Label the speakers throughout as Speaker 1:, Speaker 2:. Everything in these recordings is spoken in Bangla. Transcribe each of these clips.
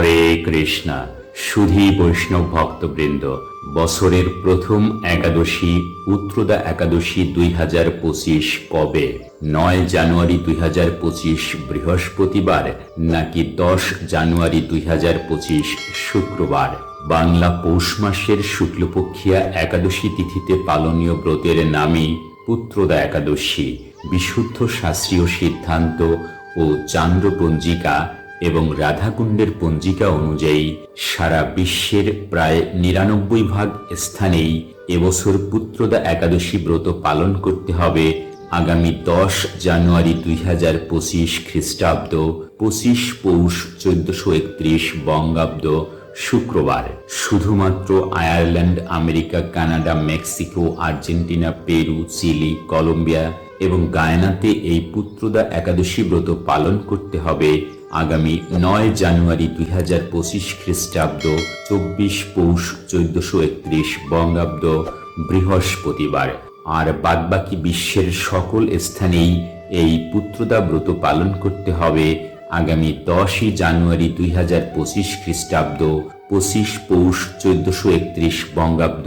Speaker 1: হরে কৃষ্ণা। সুধী বৈষ্ণব ভক্তবৃন্দ, বছরের প্রথম একাদশী, উত্তরদা একাদশী দুই হাজার পঁচিশ কবে? নয় জানুয়ারি দুই পঁচিশ বৃহস্পতিবার, নাকি দশ জানুয়ারি দুই হাজার পঁচিশ শুক্রবার? বাংলা পৌষ মাসের শুক্লপক্ষিয়া একাদশী তিথিতে পালনীয় ব্রতের নামই পুত্রদা একাদশী। বিশুদ্ধ শাস্ত্রীয় সিদ্ধান্ত ও চান্দ্র পঞ্জিকা এবং রাধাকুণ্ডের পঞ্জিকা অনুযায়ী সারা বিশ্বের প্রায় নিরানব্বই ভাগ স্থানেই এবছর পুত্রদা একাদশী ব্রত পালন করতে হবে আগামী দশ জানুয়ারি দুই হাজার পঁচিশ খ্রিস্টাব্দ, পঁচিশ পৌষ চোদ্দশো একত্রিশ বঙ্গাব্দ শুক্রবার। শুধুমাত্র Ireland, America, Canada, Mexico, Argentina, Peru, Chile, Colombia এবং গায়নাতে এই পুত্রদা একাদশী ব্রত পালন করতে হবে আগামী নয় জানুয়ারি দুই হাজার পঁচিশ খ্রিস্টাব্দ চব্বিশ পৌষ চোদ্দশো একত্রিশ বঙ্গাব্দ বৃহস্পতিবার। আর বাদবাকি বিশ্বের সকল স্থানেই এই পুত্রদা ব্রত পালন করতে হবে আগামী দশই জানুয়ারি দুই হাজার পঁচিশ খ্রিস্টাব্দ, পঁচিশ পৌষ চোদ্দশো একত্রিশ বঙ্গাব্দ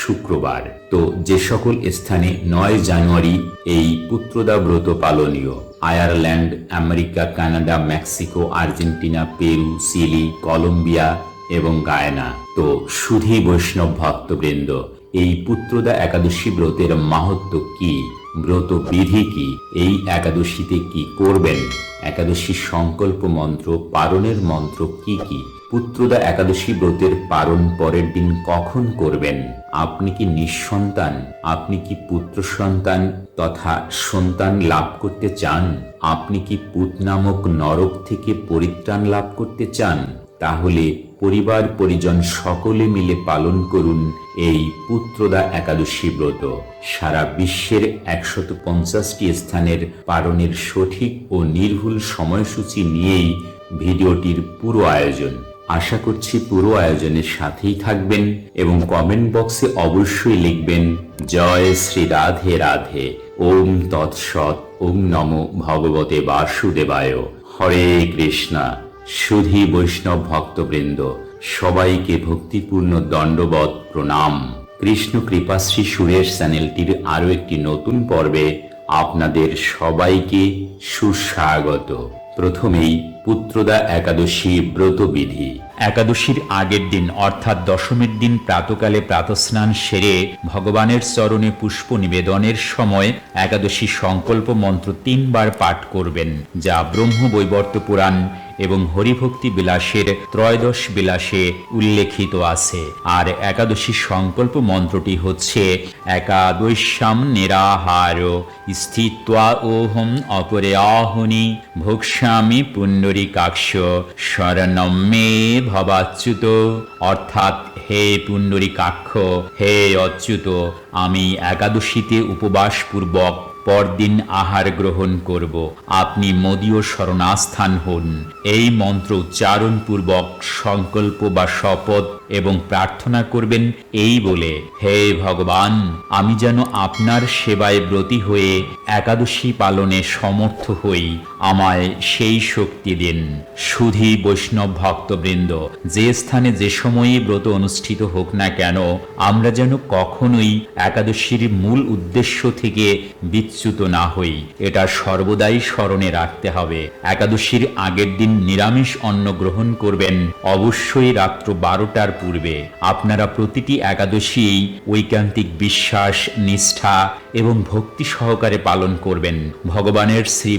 Speaker 1: শুক্রবার। তো যে সকল স্থানে নয় জানুয়ারি এই পুত্রদা ব্রত পালনীয়। Ireland, America, Canada, Mexico, Argentina, Peru, Chile, Colombia এবং গায়না। তো সুধী বৈষ্ণব ভক্তবৃন্দ, এই পুত্রদা একাদশী ব্রতের মাহাত্ম কি? ব্রত বিধি কি? এই একাদশীতে কি করবেন? একাদশী সংকল্প মন্ত্র, পারণের মন্ত্র কি কি? পুত্রদা একাদশী ব্রতের পারণ পরের দিন কখন করবেন? আপনি কি নিঃসন্তান? আপনি কি পুত্র সন্তান তথা সন্তান লাভ করতে চান? আপনি কি পুত নামক নরক থেকে পরিত্রাণ লাভ করতে চান? তাহলে পরিবার পরিজন সকলে মিলে পালন করুন এই পুত্রদা একাদশী ব্রত। সারা বিশ্বের একশত পঞ্চাশটি স্থানের পালনের সঠিক ও নির্ভুল সময়সূচি নিয়েই ভিডিওটির পুরো আয়োজন। আশা করছি পুরো আয়োজনের সাথেই থাকবেন এবং কমেন্ট বক্সে অবশ্যই লিখবেন, জয় শ্রী রাধে রাধে, ওম তৎসৎ, ওম নম ভগবতে বাসুদেবায়, হরে কৃষ্ণা। সুধী বৈষ্ণব ভক্তবৃন্দ, সবাইকে ভক্তিপূর্ণ দণ্ডবধ প্রণাম। কৃষ্ণ কৃপাশ্রী সুরেশ চ্যানেলটির আরও একটি নতুন পর্বে আপনাদের সবাইকে সুস্বাগত। প্রথমেই পুত্রদা একাদশী ব্রতবিধি। একাদশীর আগের দিন, অর্থাৎ দশমীর দিন প্রাতকালে প্রাতস্নান সেরে ভগবানের চরণে পুষ্প নিবেদনের সময় একাদশী সংকল্প মন্ত্র তিনবার পাঠ করবেন, যা ব্রহ্ম বৈবর্ত পুরাণ এবং হরিভক্তি বিলাসের ত্রয়োদশ বিলাসে উল্লেখিত আছে। আর একাদশী সংকল্প মন্ত্রটি হচ্ছে, একাদশ্যাম নিরাহার, স্থিত্বা ওহম অপরে আহনি ভোক্সামি পুণ্ডরিকাক্ষ শরণম ভবাচ্যুত। অর্থাৎ হে পুণ্ডরিকাক্ষ হে অচ্যুত, আমি একাদশীতে উপবাসপূর্বক পরদিন আহার গ্রহণ করব। আপনি মদীয় শরণাস্থান হন। এই মন্ত্র উচ্চারণ পূর্বক সংকল্প বা শপথ এবং প্রার্থনা করবেন এই বলে, হে ভগবান, আমি যেন আপনার সেবায় ব্রতী হয়ে একাদশী পালনে সমর্থ হই। আমায় সেই শক্তি দিন। সুধী বৈষ্ণব ভক্তবৃন্দ, যে স্থানে যে সময়ে ব্রত অনুষ্ঠিত হোক না কেন, আমরা যেন কখনোই একাদশীর মূল উদ্দেশ্য থেকে বিচ্যুত না হই। এটা সর্বদাই স্মরণে রাখতে হবে। একাদশীর আগের দিন নিরামিষ অন্ন গ্রহণ করবেন। অবশ্যই রাত্র বারোটার পূর্বে, আপনারা প্রতিটি একাদশী ঐকান্তিক বিশ্বাস, নিষ্ঠা এবং ভক্তি সহকারে পালন করবেন। ভগবানের শ্রী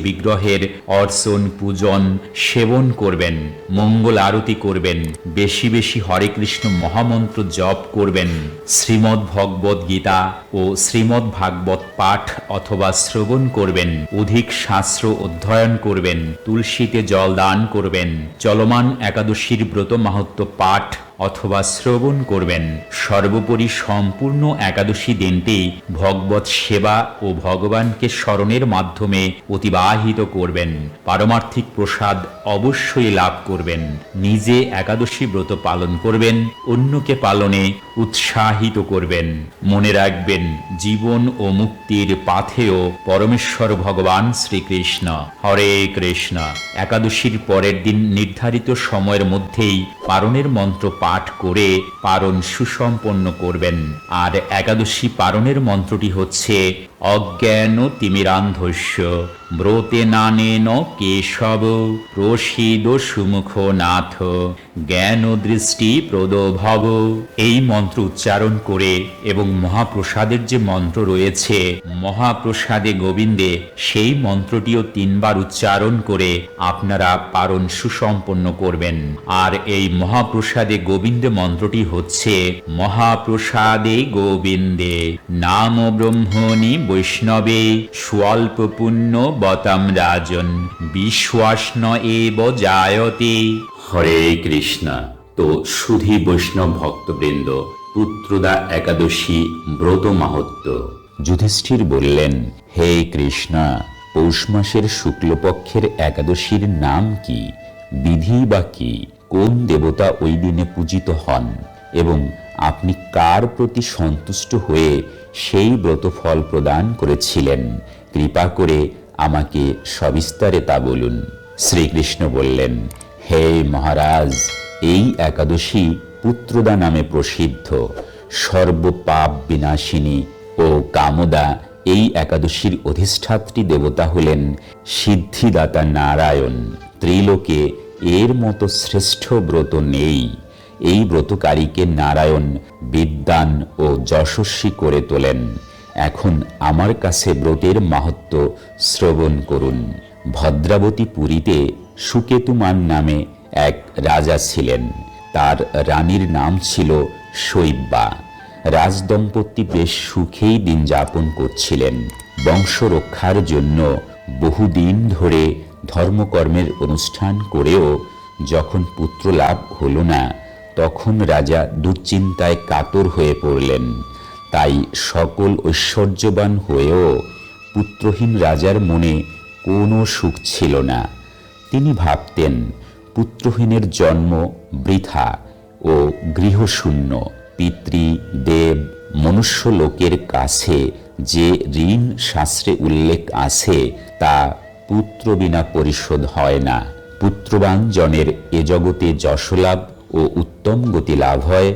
Speaker 1: অর্চন, পূজন, সেবন করবেন, মঙ্গল আরতি করবেন, বেশি বেশি হরে কৃষ্ণ মহামন্ত্র জপ করবেন। শ্রীমদ্ ভগবত গীতা ও শ্রীমদ্ ভাগবত পাঠ অথবা শ্রবণ করবেন, অধিক শাস্ত্র অধ্যয়ন করবেন, তুলসীতে জল দান করবেন, চলমান একাদশীর ব্রত মাহাত্ম পাঠ অথবা শ্রবণ করবেন। সর্বোপরি সম্পূর্ণ একাদশী দিনটি ভগবত সেবা ও ভগবানকে স্মরণের মাধ্যমে অতিবাহিত করবেন। পারমার্থিক প্রসাদ অবশ্যই লাভ করবেন। নিজে একাদশী ব্রত পালন করবেন, অন্যকে পালনে উৎসাহিত করবেন। মনে রাখবেন, জীবন ও মুক্তির পাথেও পরমেশ্বর ভগবান শ্রীকৃষ্ণ। হরে কৃষ্ণ। একাদশীর পরের দিন নির্ধারিত সময়ের মধ্যেই পারণের মন্ত্র পাঠ করে পারণ সুসম্পন্ন করবেন। আর একাদশী পারণের মন্ত্রটি হচ্ছে, অজ্ঞান তিমিরান্ধস্য। ব্রতে নানেন কেশব, প্রসিদ সুমুখ নাথ, জ্ঞান দৃষ্টি প্রদভব এই মন্ত্র উচ্চারণ করে এবং মহাপ্রসাদের যে মন্ত্র রয়েছে, মহাপ্রসাদে গোবিন্দে, সেই মন্ত্রটিও তিনবার উচ্চারণ করে আপনারা পারণ সুসম্পন্ন করবেন। আর এই মহাপ্রসাদে গোবিন্দে মন্ত্রটি হচ্ছে, মহাপ্রসাদে গোবিন্দে, নাম ব্রহ্মণি বৈষ্ণবে স্বল্প পুণ্য বতাম রাজন বিশ্বাসন এব জায়তে। হরে কৃষ্ণ তো সুধী বৈষ্ণব ভক্তবৃন্দ পুত্রদা একাদশী ব্রত মাহাত্ম যুধিষ্ঠির বললেন হে কৃষ্ণ পৌষ মাসের শুক্লপক্ষের একাদশীর নাম কি? বিধি বা কি? কোন দেবতা ওই দিনে পূজিত হন? এবং আপনি কার প্রতি সন্তুষ্ট হয়ে সেই ব্রতফল প্রদান করেছিলেন? কৃপা করে আমাকে সবিস্তারে তা বলুন। শ্রীকৃষ্ণ বললেন, হে মহারাজ, এই একাদশী পুত্রদা নামে প্রসিদ্ধ। সর্বপাপ বিনাশিনী ও কামদা এই একাদশীর অধিষ্ঠাত্রী দেবতা হলেন সিদ্ধিদাতা নারায়ণ। ত্রিলোকে এর মতো শ্রেষ্ঠ ব্রত নেই। এই ব্রতকারীকে নারায়ণ বিদ্যান ও যশস্বী করে তোলেন। এখন আমার কাছে ব্রতের মাহাত্ম শ্রবণ করুন। ভদ্রাবতী পুরীতে সুকেতুমান নামে এক রাজা ছিলেন। তার রানীর নাম ছিল শৈব্যা। রাজদম্পতি বেশ সুখেই দিন যাপন করছিলেন। বংশ রক্ষার জন্য বহুদিন ধরে ধর্মকর্মের অনুষ্ঠান করেও যখন পুত্র লাভ হল না, তখন রাজা দুশ্চিন্তায় কাতর হয়ে পড়লেন। তাই সকল ঐশ্বর্যবান হয়েও পুত্রহীন রাজার মনে কোনো সুখ ছিল না। তিনি ভাবতেন, পুত্রহীনের জন্ম বৃথা ও গৃহশূন্য, পিতৃ, দেব, মনুষ্য লোকের কাছে যে ঋণ শাস্ত্রে উল্লেখ আছে তা পুত্র বিনা পরিশোধ হয় না। পুত্রবান জনের এ জগতে যশলাভ ও উত্তম গতি লাভ হয়।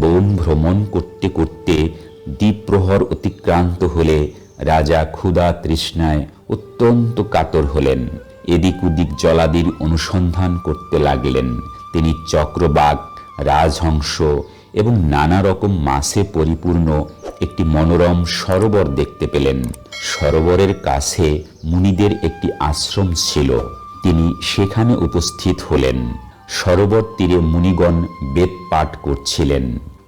Speaker 1: বন ভ্রমণ করতে করতে দ্বীপ্রহর অতিক্রান্ত হলে রাজা ক্ষুধা তৃষ্ণায় অত্যন্ত কাতর হলেন। এদিক ওদিক জলাদির অনুসন্ধান করতে লাগলেন। তিনি চক্রবাক রাজহংস এবং নানা রকম মাছে পরিপূর্ণ একটি মনোরম সরোবর দেখতে পেলেন। সরোবরের কাছে মুনিদের একটি আশ্রম ছিল। তিনি সেখানে উপস্থিত হলেন। সরোবর তীরে মুনিগণ বেদ পাঠ করছিলেন।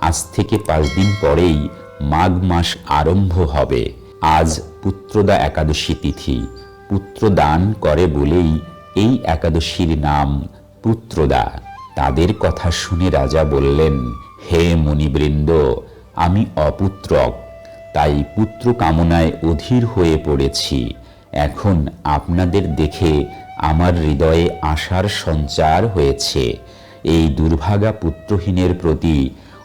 Speaker 1: আজ থেকে পাঁচ দিন পরেই মাঘ মাস আরম্ভ হবে। আজ পুত্রদা একাদশী তিথি। পুত্র দান করে বলেই এই একাদশীর নাম পুত্রদা। তাদের কথা শুনে রাজা বললেন, হে মুনিবৃন্দ, আমি অপুত্রক। তাই পুত্র কামনায় অধীর হয়ে পড়েছি। এখন আপনাদের দেখে আমার হৃদয়ে আশার সঞ্চার হয়েছে। এই দুর্ভাগা পুত্রহীনের প্রতি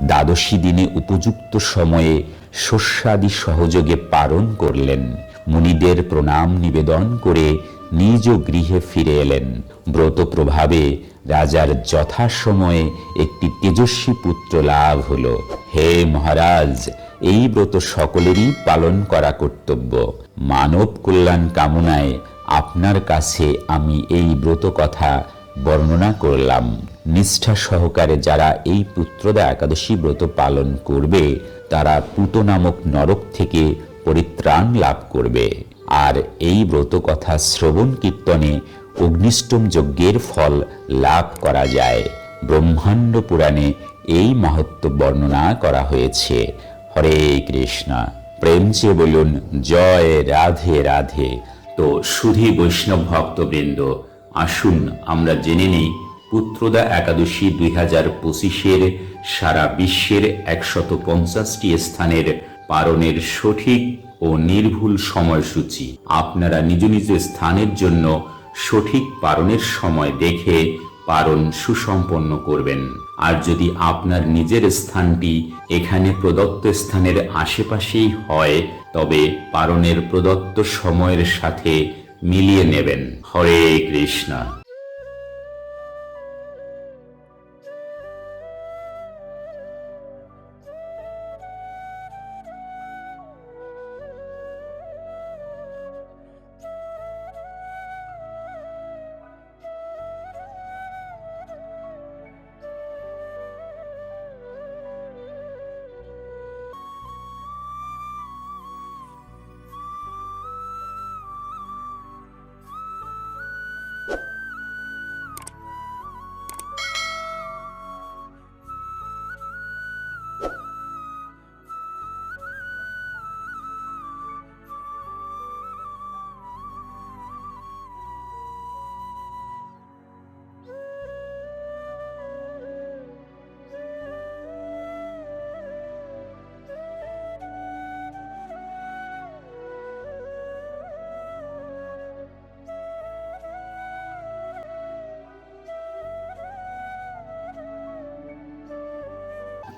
Speaker 1: দ্বাদশী দিনে উপযুক্ত সময়ে শস্যাদি সহযোগে পালন করলেন। মুনিদের প্রণাম নিবেদন করে নিজ গৃহে ফিরে এলেন। ব্রত প্রভাবে রাজার যথাসময়ে একটি তেজস্বী পুত্র লাভ হল। হে মহারাজ, এই ব্রত সকলেরই পালন করা কর্তব্য। মানব কল্যাণ কামনায় আপনার কাছে আমি এই ব্রত কথা বর্ণনা করলাম। নিষ্ঠা সহকারে যারা এই পুত্রদা একাদশী ব্রত পালন করবে, তারা পুত নামক নরক থেকে পরিত্রাণ লাভ করবে। আর এই ব্রত কথা শ্রবণ কীর্তনে অগ্নিষ্টম যজ্ঞের ফল লাভ করা যায়। ব্রহ্মাণ্ড পুরাণে এই মাহাত্ম বর্ণনা করা হয়েছে। হরে কৃষ্ণ। প্রেম চেয়ে বলুন, জয় রাধে রাধে। তো সুধী বৈষ্ণব ভক্তবৃন্দ আসুন আমরা জেনে নিই, পুত্রদা একাদশী দুই হাজার পঁচিশের সারা বিশ্বের একশত পঞ্চাশটি স্থানের পালনের সঠিক ও নির্ভুল সময়সূচি। আপনারা নিজ নিজ স্থানের জন্য সঠিক পালনের সময় দেখে পালন সুসম্পন্ন করবেন। আর যদি আপনার নিজের স্থানটি এখানে প্রদত্ত স্থানের আশেপাশেই হয়, তবে পালনের প্রদত্ত সময়ের সাথে মিলিয়ে নেবেন। হরে কৃষ্ণ।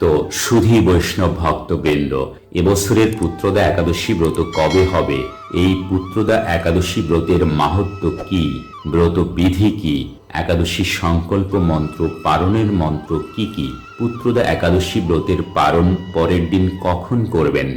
Speaker 1: তো সুধী বৈষ্ণব ভক্তবৃন্দ, এবছরের পুত্রদা একাদশী ব্রত কবে হবে? এই পুত্রদা একাদশী ব্রতের মাহাত্ম কি? ব্রত বিধি কি? একাদশী সংকল্প মন্ত্র পারণের মন্ত্র কি কি? পুত্রদা একাদশী ব্রতের পারণ পরের দিন কখন করবেন?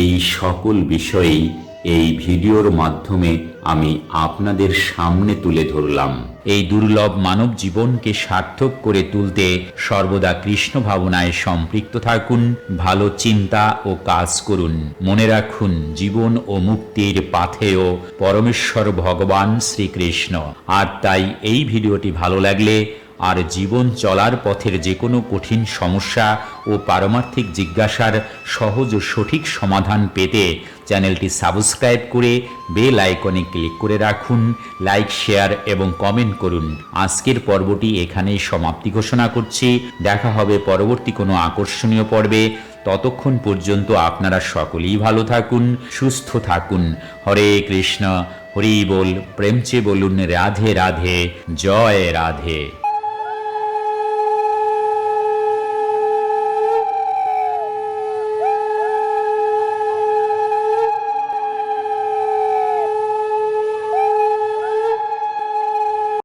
Speaker 1: এই সকল বিষয়েই এই ভিডিওর মাধ্যমে আমি আপনাদের সামনে তুলে ধরলাম। এই দুর্লভ মানব জীবনকে সার্থক করে তুলতে সর্বদা কৃষ্ণ ভাবনায় সম্পৃক্ত থাকুন, ভালো চিন্তা ও কাজ করুন। মনে রাখুন, জীবন ও মুক্তির পাথেয় পরমেশ্বর ভগবান শ্রীকৃষ্ণ। আর তাই এই ভিডিওটি ভালো লাগলে আর জীবন চলার পথের যে কোনো কঠিন সমস্যা ও পারমার্থিক জিজ্ঞাসার সহজ ও সঠিক সমাধান পেতে চ্যানেলটি সাবস্ক্রাইব করে বেল আইকনে ক্লিক করে রাখুন, লাইক, শেয়ার এবং কমেন্ট করুন। আজকের পর্বটি এখানেই সমাপ্তি ঘোষণা করছি। দেখা হবে পরবর্তী কোনো আকর্ষণীয় পর্বে। ততক্ষণ পর্যন্ত আপনারা সকলেই ভালো থাকুন, সুস্থ থাকুন। হরে কৃষ্ণ, হরি বল প্রেমচে বলুন রাধে রাধে, জয় রাধে।